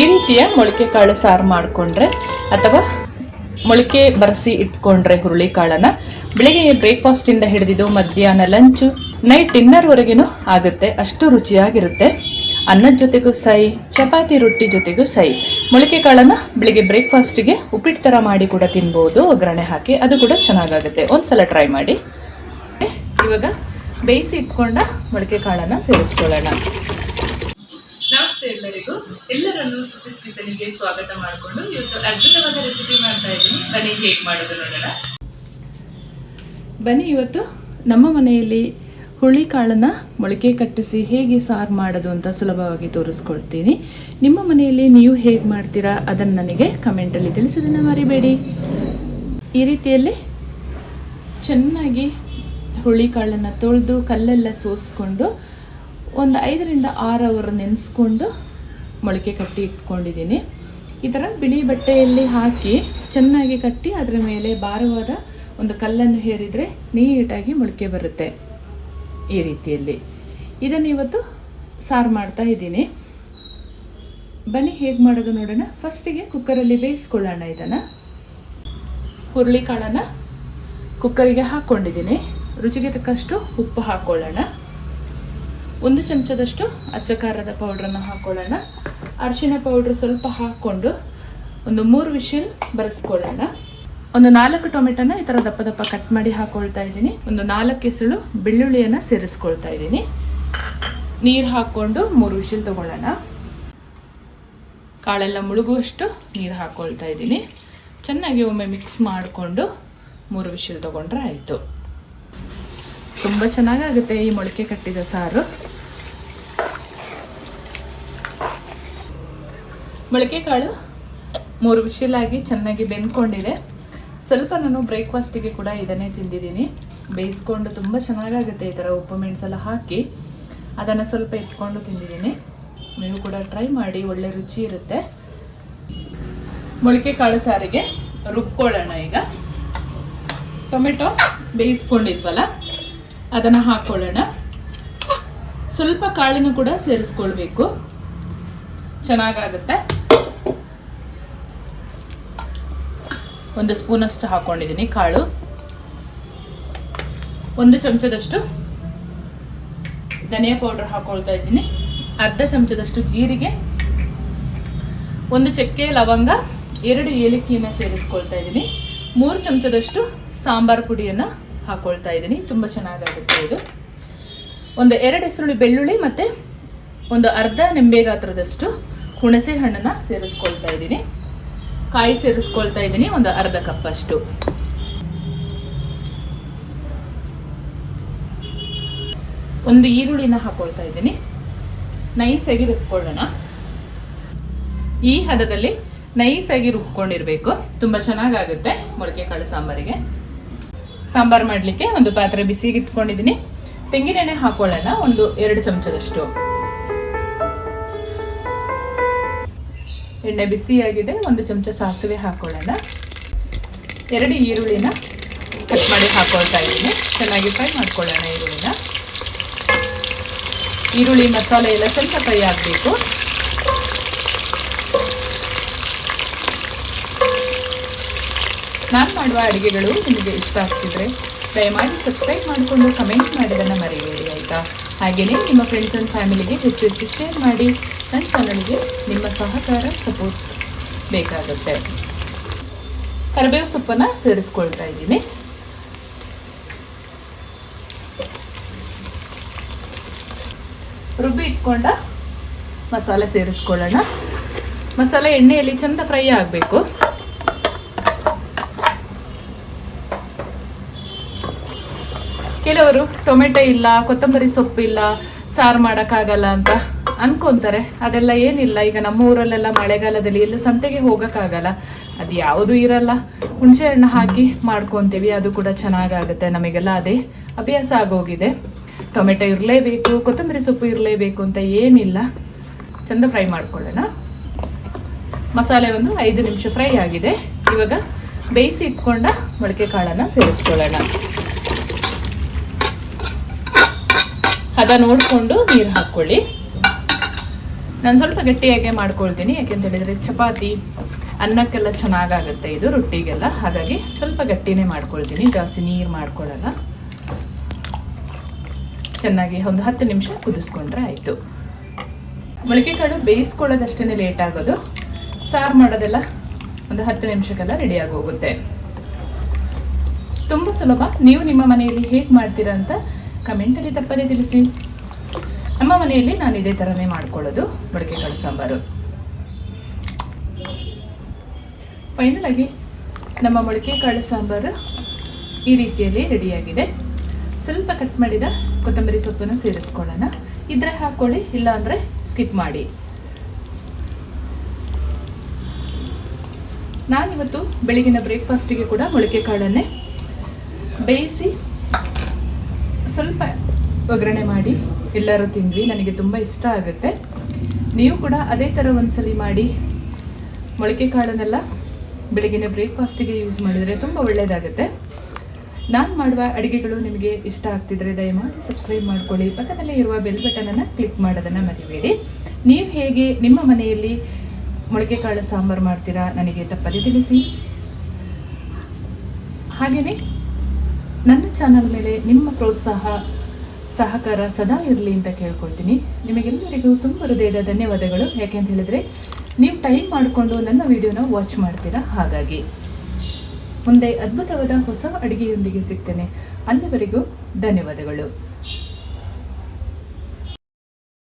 ಈ ರೀತಿಯ ಮೊಳಕೆ ಕಾಳು ಸಾರು ಮಾಡಿಕೊಂಡ್ರೆ ಅಥವಾ ಮೊಳಕೆ ಬರೆಸಿ ಇಟ್ಕೊಂಡ್ರೆ ಹುರುಳಿಕಾಳನ್ನು ಬೆಳಿಗ್ಗೆ ಬ್ರೇಕ್ಫಾಸ್ಟಿಂದ ಹಿಡಿದಿದ್ದು ಮಧ್ಯಾಹ್ನ ಲಂಚು ನೈಟ್ ಡಿನ್ನರ್ವರೆಗೂ ಆಗುತ್ತೆ. ಅಷ್ಟು ರುಚಿಯಾಗಿರುತ್ತೆ. ಅನ್ನದ ಜೊತೆಗೂ ಸೈ, ಚಪಾತಿ ರೊಟ್ಟಿ ಜೊತೆಗೂ ಸೈ. ಮೊಳಕೆ ಕಾಳನ್ನು ಬೆಳಿಗ್ಗೆ ಬ್ರೇಕ್ಫಾಸ್ಟಿಗೆ ಉಪ್ಪಿಟ್ಟು ಥರ ಮಾಡಿ ಕೂಡ ತಿನ್ಬೋದು. ಒಗ್ಗರಣೆ ಹಾಕಿ ಅದು ಕೂಡ ಚೆನ್ನಾಗಾಗುತ್ತೆ. ಒಂದ್ಸಲ ಟ್ರೈ ಮಾಡಿ. ಇವಾಗ ಬೇಯಿಸಿ ಇಟ್ಕೊಂಡ ಮೊಳಕೆ ಕಾಳನ್ನು ಸೇರಿಸ್ಕೊಳ್ಳೋಣ. ಎಲ್ಲರಿಗೂ, ಎಲ್ಲರನ್ನು ಸುಸಿ ಸ್ಮಿತನಿಗೆ ಸ್ವಾಗತ ಮಾಡಿಕೊಂಡು ಇವತ್ತು ಅದ್ಭುತವಾದ ರೆಸಿಪಿ ಮಾಡ್ತಾ ಇದ್ದೀನಿ. ಬನ್ನಿ, ಹೇಗೆ ಮಾಡೋದು ನೋಡೋಣ. ಬನ್ನಿ, ಇವತ್ತು ನಮ್ಮ ಮನೆಯಲ್ಲಿ ಹುಳಿ ಕಾಳನ್ನು ಮೊಳಕೆ ಕಟ್ಟಿಸಿ ಹೇಗೆ ಸಾರು ಮಾಡೋದು ಅಂತ ಸುಲಭವಾಗಿ ತೋರಿಸ್ಕೊಳ್ತೀನಿ ನಿಮ್ಮ ಮನೆಯಲ್ಲಿ ನೀವು ಹೇಗೆ ಮಾಡ್ತೀರಾ ಅದನ್ನು ನನಗೆ ಕಮೆಂಟಲ್ಲಿ ತಿಳಿಸೋದನ್ನು ಮರಿಬೇಡಿ. ಈ ರೀತಿಯಲ್ಲಿ ಚೆನ್ನಾಗಿ ಹುಳಿ ಕಾಳನ್ನು ತೊಳೆದು ಕಲ್ಲೆಲ್ಲ ಸೋಸ್ಕೊಂಡು ಒಂದು ಐದರಿಂದ ಆರು ಅವರ್ ನೆನೆಸ್ಕೊಂಡು ಮೊಳಕೆ ಕಟ್ಟಿ ಇಟ್ಕೊಂಡಿದ್ದೀನಿ. ಈ ಥರ ಬಿಳಿ ಬಟ್ಟೆಯಲ್ಲಿ ಹಾಕಿ ಚೆನ್ನಾಗಿ ಕಟ್ಟಿ ಅದರ ಮೇಲೆ ಭಾರವಾದ ಒಂದು ಕಲ್ಲನ್ನು ಹೇರಿದರೆ ನೀಟಾಗಿ ಮೊಳಕೆ ಬರುತ್ತೆ ಈ ರೀತಿಯಲ್ಲಿ. ಇದನ್ನು ಇವತ್ತು ಸಾರು ಮಾಡ್ತಾ ಇದ್ದೀನಿ. ಬನ್ನಿ, ಹೇಗೆ ಮಾಡೋದು ನೋಡೋಣ. ಫಸ್ಟಿಗೆ ಕುಕ್ಕರಲ್ಲಿ ಬೇಯಿಸ್ಕೊಳ್ಳೋಣ ಇದನ್ನು. ಹುರುಳಿಕಾಳನ್ನು ಕುಕ್ಕರಿಗೆ ಹಾಕ್ಕೊಂಡಿದ್ದೀನಿ. ರುಚಿಗೆ ತಕ್ಕಷ್ಟು ಉಪ್ಪು ಹಾಕ್ಕೊಳ್ಳೋಣ. ಒಂದು ಚಮಚದಷ್ಟು ಅಚ್ಚಕಾರದ ಪೌಡ್ರನ್ನು ಹಾಕ್ಕೊಳ್ಳೋಣ ಅರಿಶಿನ ಪೌಡ್ರ್ ಸ್ವಲ್ಪ ಹಾಕ್ಕೊಂಡು ಒಂದು ಮೂರು ವಿಷಲ್ ಬರೆಸ್ಕೊಳ್ಳೋಣ. ಒಂದು ನಾಲ್ಕು ಟೊಮೆಟೊನ ಈ ಥರ ದಪ್ಪ ದಪ್ಪ ಕಟ್ ಮಾಡಿ ಹಾಕ್ಕೊಳ್ತಾ ಇದ್ದೀನಿ. ಒಂದು ನಾಲ್ಕು ಎಸಳು ಬೆಳ್ಳುಳ್ಳಿಯನ್ನು ಸೇರಿಸ್ಕೊಳ್ತಾ ಇದ್ದೀನಿ. ನೀರು ಹಾಕ್ಕೊಂಡು ಮೂರು ವಿಷಲ್ ತೊಗೊಳ್ಳೋಣ. ಕಾಳೆಲ್ಲ ಮುಳುಗುವಷ್ಟು ನೀರು ಹಾಕ್ಕೊಳ್ತಾ ಇದ್ದೀನಿ. ಚೆನ್ನಾಗಿ ಒಮ್ಮೆ ಮಿಕ್ಸ್ ಮಾಡಿಕೊಂಡು ಮೂರು ವಿಷಲ್ ತೊಗೊಂಡ್ರೆ ಆಯಿತು. ತುಂಬ ಚೆನ್ನಾಗಾಗುತ್ತೆ ಈ ಮೊಳಕೆ ಕಟ್ಟಿದ ಸಾರು. ಮೊಳಕೆ ಕಾಳು ಮೂರು ವಿಶಿಲಾಗಿ ಚೆನ್ನಾಗಿ ಬೆಂದ್ಕೊಂಡಿದೆ. ಸ್ವಲ್ಪ ನಾನು ಬ್ರೇಕ್ಫಾಸ್ಟಿಗೆ ಕೂಡ ಇದನ್ನೇ ತಿಂದಿದ್ದೀನಿ. ಬೇಯಿಸ್ಕೊಂಡು ತುಂಬ ಚೆನ್ನಾಗಾಗುತ್ತೆ ಈ ಥರ ಉಪ್ಪು ಮೆಣಸೆಲ್ಲ ಹಾಕಿ. ಅದನ್ನು ಸ್ವಲ್ಪ ಇಟ್ಕೊಂಡು ತಿಂದಿದ್ದೀನಿ. ನೀವು ಕೂಡ ಟ್ರೈ ಮಾಡಿ, ಒಳ್ಳೆ ರುಚಿ ಇರುತ್ತೆ. ಮೊಳಕೆ ಕಾಳು ಸಾರಿಗೆ ರುಬ್ಕೊಳ್ಳೋಣ ಈಗ. ಟೊಮೆಟೊ ಬೇಯಿಸ್ಕೊಂಡಿದ್ವಲ್ಲ, ಅದನ್ನು ಹಾಕ್ಕೊಳ್ಳೋಣ ಸ್ವಲ್ಪ ಕಾಳಿನ ಕೂಡ ಸೇರಿಸ್ಕೊಳ್ಬೇಕು. ಚೆನ್ನಾಗಾಗುತ್ತೆ. ಒಂದು ಸ್ಪೂನಷ್ಟು ಹಾಕ್ಕೊಂಡಿದ್ದೀನಿ ಕಾಳು. ಒಂದು ಚಮಚದಷ್ಟು ಧನಿಯಾ ಪೌಡರ್ ಹಾಕ್ಕೊಳ್ತಾ ಇದ್ದೀನಿ. ಅರ್ಧ ಚಮಚದಷ್ಟು ಜೀರಿಗೆ, ಒಂದು ಚಕ್ಕೆ ಲವಂಗ, ಎರಡು ಏಲಕ್ಕಿಯನ್ನು ಸೇರಿಸ್ಕೊಳ್ತಾ ಇದ್ದೀನಿ. ಮೂರು ಚಮಚದಷ್ಟು ಸಾಂಬಾರು ಪುಡಿಯನ್ನು ಹಾಕ್ಕೊಳ್ತಾ ಇದ್ದೀನಿ. ತುಂಬ ಚೆನ್ನಾಗಾಗುತ್ತೆ ಇದು. ಒಂದು ಎರಡು ಹೆಸರುಳ್ಳಿ ಬೆಳ್ಳುಳ್ಳಿ ಮತ್ತು ಒಂದು ಅರ್ಧ ನಿಂಬೆ ಗಾತ್ರದಷ್ಟು ಹುಣಸೆ ಹಣ್ಣನ್ನು ಸೇರಿಸ್ಕೊಳ್ತಾ ಇದ್ದೀನಿ. ಕಾಯಿ ಸೇರಿಸ್ಕೊಳ್ತಾ ಇದ್ದೀನಿ, ಒಂದು ಅರ್ಧ ಕಪ್ ಅಷ್ಟು. ಒಂದು ಈರುಳ್ಳಿನ ಹಾಕೊಳ್ತಾ ಇದ್ದೀನಿ. ನೈಸಾಗಿ ರುಬ್ಕೊಳ್ಳೋಣ. ಈ ಹದದಲ್ಲಿ ನೈಸಾಗಿ ರುಬ್ಕೊಂಡಿರಬೇಕು. ತುಂಬ ಚೆನ್ನಾಗಾಗುತ್ತೆ ಮೊಳಕೆ ಕಾಳು ಸಾಂಬಾರಿಗೆ. ಸಾಂಬಾರು ಮಾಡಲಿಕ್ಕೆ ಒಂದು ಪಾತ್ರೆ ಬಿಸಿಗೆ ಇಟ್ಕೊಂಡಿದ್ದೀನಿ ತೆಂಗಿನೆಣ್ಣೆ ಹಾಕೊಳ್ಳೋಣ, ಒಂದು ಎರಡು ಚಮಚದಷ್ಟು. ಎಣ್ಣೆ ಬಿಸಿಯಾಗಿದೆ, ಒಂದು ಚಮಚ ಸಾಸಿವೆ ಹಾಕೊಳ್ಳೋಣ. ಎರಡು ಈರುಳ್ಳಿನ ಕಟ್ ಮಾಡಿ ಹಾಕೊಳ್ತಾ ಇದ್ದೀನಿ. ಚೆನ್ನಾಗಿ ಫ್ರೈ ಮಾಡ್ಕೊಳ್ಳೋಣ ಈರುಳ್ಳಿನ. ಈರುಳ್ಳಿ ಮಸಾಲೆ ಎಲ್ಲ ಸ್ವಲ್ಪ ಫ್ರೈ ಆಗಬೇಕು. ನಾನು ಮಾಡುವ ಅಡುಗೆಗಳು ನಿಮಗೆ ಇಷ್ಟ ಆಗ್ತಿದ್ರೆ ದಯಮಾಡಿ ಸಬ್ಸ್ಕ್ರೈಬ್ ಮಾಡಿಕೊಂಡು ಕಮೆಂಟ್ ಮಾಡೋದನ್ನು ಮರೆಯಬೇಡಿ, ಆಯಿತಾ? ಹಾಗೆಯೇ ನಿಮ್ಮ ಫ್ರೆಂಡ್ಸ್ ಆ್ಯಂಡ್ ಫ್ಯಾಮಿಲಿಗೆ ಹೆಚ್ಚು ಹೆಚ್ಚು ಶೇರ್ ಮಾಡಿ. ನನ್ನ ಚಾನಲ್ಗೆ ನಿಮ್ಮ ಸಹಕಾರ ಸಪೋರ್ಟ್ ಬೇಕಾಗುತ್ತೆ. ಕರಿಬೇವು ಸೊಪ್ಪನ್ನು ಸೇರಿಸ್ಕೊಳ್ತಾ ಇದ್ದೀನಿ. ರುಬ್ಬಿ ಇಟ್ಕೊಂಡ ಮಸಾಲೆ ಸೇರಿಸ್ಕೊಳ್ಳೋಣ. ಮಸಾಲೆ ಎಣ್ಣೆಯಲ್ಲಿ ಚಂದ ಫ್ರೈ ಆಗಬೇಕು. ಕೆಲವರು ಟೊಮೆಟೊ ಇಲ್ಲ, ಕೊತ್ತಂಬರಿ ಸೊಪ್ಪು ಇಲ್ಲ ಸಾರು ಮಾಡೋಕ್ಕಾಗಲ್ಲ ಅಂತ ಅನ್ಕೊಂತಾರೆ. ಅದೆಲ್ಲ ಏನಿಲ್ಲ. ಈಗ ನಮ್ಮ ಊರಲ್ಲೆಲ್ಲ ಮಳೆಗಾಲದಲ್ಲಿ ಎಲ್ಲ ಸಂತೆಗೆ ಹೋಗೋಕ್ಕಾಗಲ್ಲ. ಅದು ಯಾವುದು ಇರಲ್ಲ. ಹುಣಸೆ ಹಣ್ಣು ಹಾಕಿ ಮಾಡ್ಕೊತೀವಿ. ಅದು ಕೂಡ ಚೆನ್ನಾಗಾಗುತ್ತೆ. ನಮಗೆಲ್ಲ ಅದೇ ಅಭ್ಯಾಸ ಆಗೋಗಿದೆ. ಟೊಮೆಟೊ ಇರಲೇಬೇಕು, ಕೊತ್ತಂಬರಿ ಸೊಪ್ಪು ಇರಲೇಬೇಕು ಅಂತ ಏನಿಲ್ಲ. ಚಂದ ಫ್ರೈ ಮಾಡ್ಕೊಳ್ಳೋಣ. ಮಸಾಲೆ ಒಂದು ಐದು ನಿಮಿಷ ಫ್ರೈ ಆಗಿದೆ. ಇವಾಗ ಬೇಯಿಸಿ ಇಟ್ಕೊಂಡ ಮೊಳಕೆ ಕಾಳನ್ನು ಸೇರಿಸ್ಕೊಳ್ಳೋಣ. ಅದ ನೋಡಿಕೊಂಡು ನೀರು ಹಾಕ್ಕೊಳ್ಳಿ. ನಾನು ಸ್ವಲ್ಪ ಗಟ್ಟಿಯಾಗೆ ಮಾಡ್ಕೊಳ್ತೀನಿ, ಯಾಕೆಂತ ಹೇಳಿದರೆ ಚಪಾತಿ ಅನ್ನಕ್ಕೆಲ್ಲ ಚೆನ್ನಾಗಾಗುತ್ತೆ ಇದು ರೊಟ್ಟಿಗೆಲ್ಲ. ಹಾಗಾಗಿ ಸ್ವಲ್ಪ ಗಟ್ಟಿನೇ ಮಾಡ್ಕೊಳ್ತೀನಿ, ಜಾಸ್ತಿ ನೀರು ಮಾಡ್ಕೊಳ್ಳಲ್ಲ ಚೆನ್ನಾಗಿ ಒಂದು ಹತ್ತು ನಿಮಿಷ ಕುದಿಸ್ಕೊಂಡ್ರೆ ಆಯಿತು. ಮೊಳಕೆ ಕಾಳು ಬೇಯಿಸ್ಕೊಳ್ಳೋದಷ್ಟೇ ಲೇಟ್ ಆಗೋದು. ಸಾರು ಮಾಡೋದೆಲ್ಲ ಒಂದು ಹತ್ತು ನಿಮಿಷಕ್ಕೆಲ್ಲ ರೆಡಿಯಾಗಿ ಹೋಗುತ್ತೆ. ತುಂಬ ಸುಲಭ. ನೀವು ನಿಮ್ಮ ಮನೆಯಲ್ಲಿ ಹೇಗೆ ಮಾಡ್ತೀರಾ ಅಂತ ಕಮೆಂಟಲ್ಲಿ ತಪ್ಪದೇ ತಿಳಿಸಿ. ಮನೆಯಲ್ಲಿ ನಾನು ಇದೇ ಥರನೇ ಮಾಡ್ಕೊಳ್ಳೋದು ಮೊಳಕೆ ಕಾಳು ಸಾಂಬಾರು ಫೈನಲ್ ನಮ್ಮ ಮೊಳಕೆ ಕಾಳು ಸಾಂಬಾರು ಈ ರೀತಿಯಲ್ಲಿ ರೆಡಿಯಾಗಿದೆ. ಸ್ವಲ್ಪ ಕಟ್ ಮಾಡಿದ ಕೊತ್ತಂಬರಿ ಸೊಪ್ಪನ್ನು ಸೇರಿಸ್ಕೊಳ್ಳೋಣ. ಇದ್ರೆ ಹಾಕ್ಕೊಳ್ಳಿ ಇಲ್ಲಾಂದರೆ ಸ್ಕಿಪ್ ಮಾಡಿ. ನಾನಿವತ್ತು ಬೆಳಗಿನ ಬ್ರೇಕ್ಫಾಸ್ಟಿಗೆ ಕೂಡ ಮೊಳಕೆ ಕಾಳನ್ನೇ ಬೇಯಿಸಿ ಸ್ವಲ್ಪ ಒಗ್ಗರಣೆ ಮಾಡಿ ಎಲ್ಲರೂ ತಿಂದ್ವಿ, ನನಗೆ ತುಂಬ ಇಷ್ಟ ಆಗುತ್ತೆ. ನೀವು ಕೂಡ ಅದೇ ಥರ ಒಂದ್ಸಲಿ ಮಾಡಿ ಮೊಳಕೆ ಕಾಳನ್ನೆಲ್ಲ ಬೆಳಗಿನ ಬ್ರೇಕ್ಫಾಸ್ಟಿಗೆ ಯೂಸ್ ಮಾಡಿದರೆ ತುಂಬ ಒಳ್ಳೆಯದಾಗುತ್ತೆ ನಾನು ಮಾಡುವ ಅಡುಗೆಗಳು ನಿಮಗೆ ಇಷ್ಟ ಆಗ್ತಿದ್ರೆ ದಯಮಾಡಿ ಸಬ್ಸ್ಕ್ರೈಬ್ ಮಾಡ್ಕೊಳ್ಳಿ. ಪಕ್ಕದಲ್ಲೇ ಇರುವ ಬೆಲ್ ಬಟನನ್ನು ಕ್ಲಿಕ್ ಮಾಡೋದನ್ನು ಮರಿಬೇಡಿ. ನೀವು ಹೇಗೆ ನಿಮ್ಮ ಮನೆಯಲ್ಲಿ ಮೊಳಕೆ ಕಾಳು ಸಾಂಬಾರು ಮಾಡ್ತೀರಾ ನನಗೆ ತಪ್ಪದೆ ತಿಳಿಸಿ. ಹಾಗೆಯೇ ನನ್ನ ಚಾನಲ್ ಮೇಲೆ ನಿಮ್ಮ ಪ್ರೋತ್ಸಾಹ ಸಹಕಾರ ಸದಾ ಇರಲಿ ಅಂತ ಕೇಳ್ಕೊಳ್ತೀನಿ. ನಿಮಗೆಲ್ಲರಿಗೂ ತುಂಬ ಹೃದಯದ ಧನ್ಯವಾದಗಳು. ಯಾಕೆ ಅಂತ ಹೇಳಿದರೆ, ನೀವು ಟೈಮ್ ಮಾಡಿಕೊಂಡು ನನ್ನ ವಿಡಿಯೋನ ವಾಚ್ ಮಾಡ್ತೀರಾ? ಹಾಗಾಗಿ. ಮುಂದೆ ಅದ್ಭುತವಾದ ಹೊಸ ಅಡುಗೆಯೊಂದಿಗೆ ಸಿಗ್ತೇನೆ. ಅಲ್ಲಿವರೆಗೂ ಧನ್ಯವಾದಗಳು.